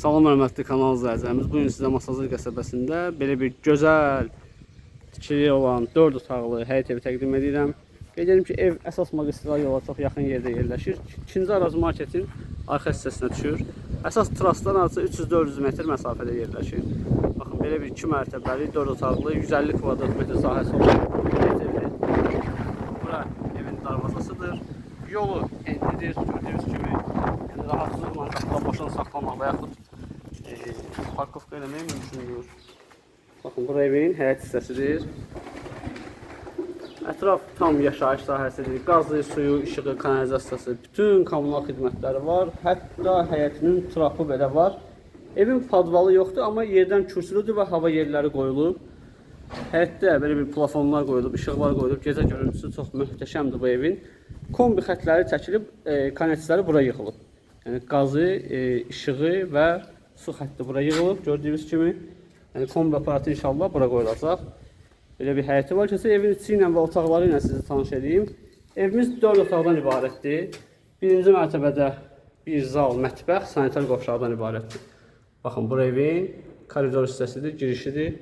Salam hörmətli kanal izləyicilərimiz. Bu gün sizə Masazır qəsəbəsində belə bir gözəl tikili olan 4 otaqlı həyət evi təqdim edirəm. Qeyd edim ki, ev əsas magistral yola çox yaxın yerdə yerləşir. İkinci Araz marketin arxa hissəsinə düşür. Əsas trasdan artı 300-400 metr məsafədə yerləşir. Baxın, belə bir 2 mərtəbəli 4 otaqlı 150 kvadrat metr sahəsi olan həyət. Bura evin darvazasıdır. Yolu enlidir, gördüyünüz kimi. Qapıda boşan saxlamaq və yaxud e, parkovka eləmək mümkündür. Baxın, bura evin həyət hissəsidir. Ətraf tam yaşayış sahəsidir. Qazı, suyu, işığı, kanalizasiyası, bütün kommunal xidmətləri var. Hətta həyətinin trapı belə var. Evin padvalı yoxdur, amma yerdən kürsülüdür və hava yerləri qoyulub. Həyətdə belə bir plafonlar qoyulub, işıqlar qoyulub. Gecə görüntüsü çox möhtəşəmdir bu evin. Kombi xətləri çəkilib, e, konneksləri bura yığılıb. Yəni qazı, e, işığı və su xətti bura yığılıb. Gördüyünüz kimi, yəni kombi aparatı inşallah bura qoyulacaq. Belə bir həyəti var. Keçə evin içi ilə və otaqları ilə sizi tanış edeyim. Evimiz 4 otaqdan ibarətdir. Birinci mərtəbədə bir zal, mətbəx, sanitar qovşaqdan ibarətdir. Baxın, bu evin koridor hissəsidir, girişidir.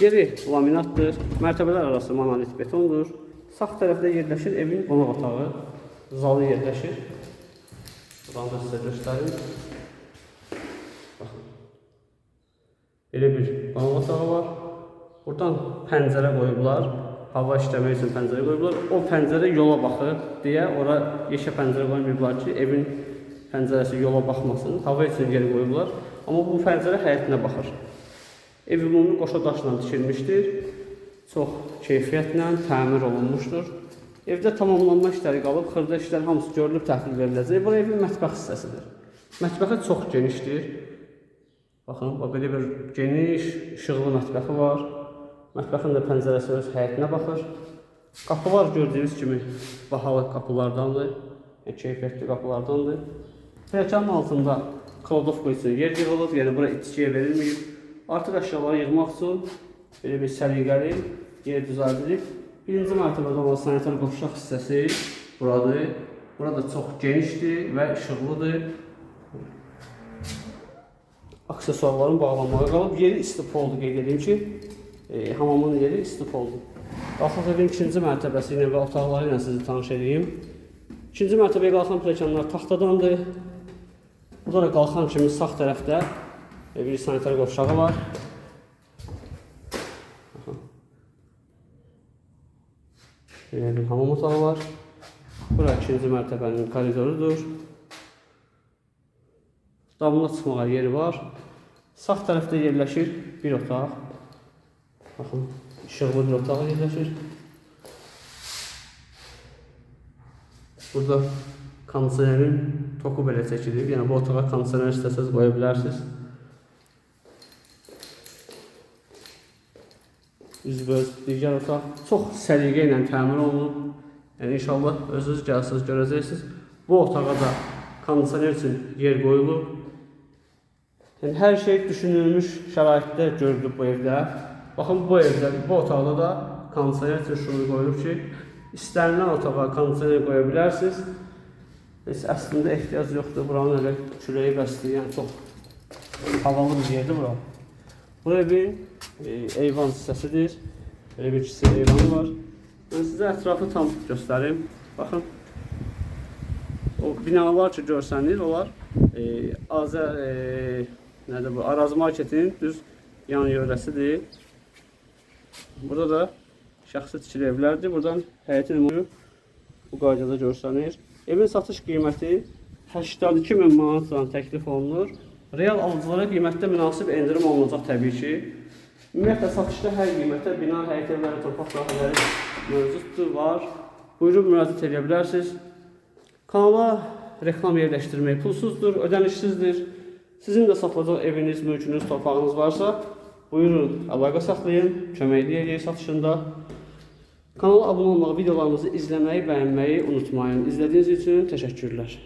Yeri laminatdır. Mərtəbələr arası monolit betondur. Sağ tərəfdə yerləşir evin qonaq otağı. Zalı yerləşir. Buradan da sizə göstərim. Baxın. Belə bir qonaq otağı var. Buradan pəncərə qoyublar. Hava işləmək üçün pəncərə qoyublar. O pəncərə yola baxır deyə ora yeşə pəncərə qoymayıblar ki, evin pəncərəsi yola baxmasın. Hava üçün yeri qoyublar. Amma bu pəncərə həyətinə baxır. Ev ümumi qoşa daşla tikilmişdir. Çox keyfiyyətlə təmir olunmuşdur. Evdə tamamlanma işləri qalıb, xırda işlər hamısı görülüb təhvil veriləcək. Bura evin mətbəx hissəsidir. Mətbəxi çox genişdir. Baxın, bax belə bir geniş, işıqlı mətbəxi var. Mətbəxin də pəncərəsi öz həyətinə baxır. Qapılar gördüyünüz kimi bahalı qapılardandır. Yəni, keyfiyyətli qapılardandır. Pilləkənin altında kladovka üçün yer yığılıb, yəni bura itkiyə verilməyib. Artıq əşyaları yığmaq üçün belə bir səliqəli yer düzəldilib. Birinci mərtəbədə olan sanitar qovşaq hissəsi buradır. Burada çox genişdir və işıqlıdır. Aksesuarların bağlanmağı qalıb. Yeri istifoldu qeyd edeyim ki, e, hamamın yeri istifoldu. Qalxaq evin ikinci mərtəbəsi ilə və otaqları ilə sizi tanış edeyim. İkinci mərtəbəyə qalxan pilləkənlər taxtadandır. Burada da qalxan kimi sağ tərəfdə bir sanitar qovşağı var. Belə bir hamam otağı var. Bura ikinci mərtəbənin koridorudur. Damına çıxmağa yeri var. Sağ tərəfdə yerləşir bir otaq. Baxın, işıqlı bir otaq yerləşir. Burada kondisionerin toku belə çəkilib. Yəni bu otağa kondisioner istəsəz qoya bilərsiniz. Üzbəüz digər otaq çox səliqə ilə təmir olunub. Yəni inşallah özünüz gəlsiniz, görəcəksiniz. Bu otağa da kondisioner üçün yer qoyulub. Yəni hər şey düşünülmüş şəraitdə görülüb bu evdə. Baxın bu evdə, bu otaqda da kondisioner üçün şunu qoyulub ki, istənilən otağa kondisioner qoya bilərsiniz. Heç əslində ehtiyac yoxdur. Buranın elə küləyi bəsləyən çox havalı bir yerdir bura. Bu evin e, eyvan hissəsidir. Belə bir kiçik eyvanı var. Mən sizə ətrafı tam göstərim. Baxın. O binalar ki görsəniz, onlar e, Azər e, nədir bu? Araz marketinin düz yan yörəsidir. Burada da şəxsi tikili evlərdir. Buradan həyətin ümumi bu qaydada görsənir. Evin satış qiyməti 82 min manatla təklif olunur. Real alıcılara qiymətdə münasib endirim olunacaq təbii ki. Ümumiyyətlə satışda hər qiymətə bina, həyət evləri, torpaq sahələri mövcuddur, var. Buyurub müraciət edə bilərsiniz. Kanala reklam yerləşdirmək pulsuzdur, ödənişsizdir. Sizin də satılacaq eviniz, mülkünüz, torpağınız varsa, buyurun əlaqə saxlayın, köməkləyək satışında. Kanala abunə olmağı, videolarımızı izləməyi, bəyənməyi unutmayın. İzlədiyiniz üçün təşəkkürlər.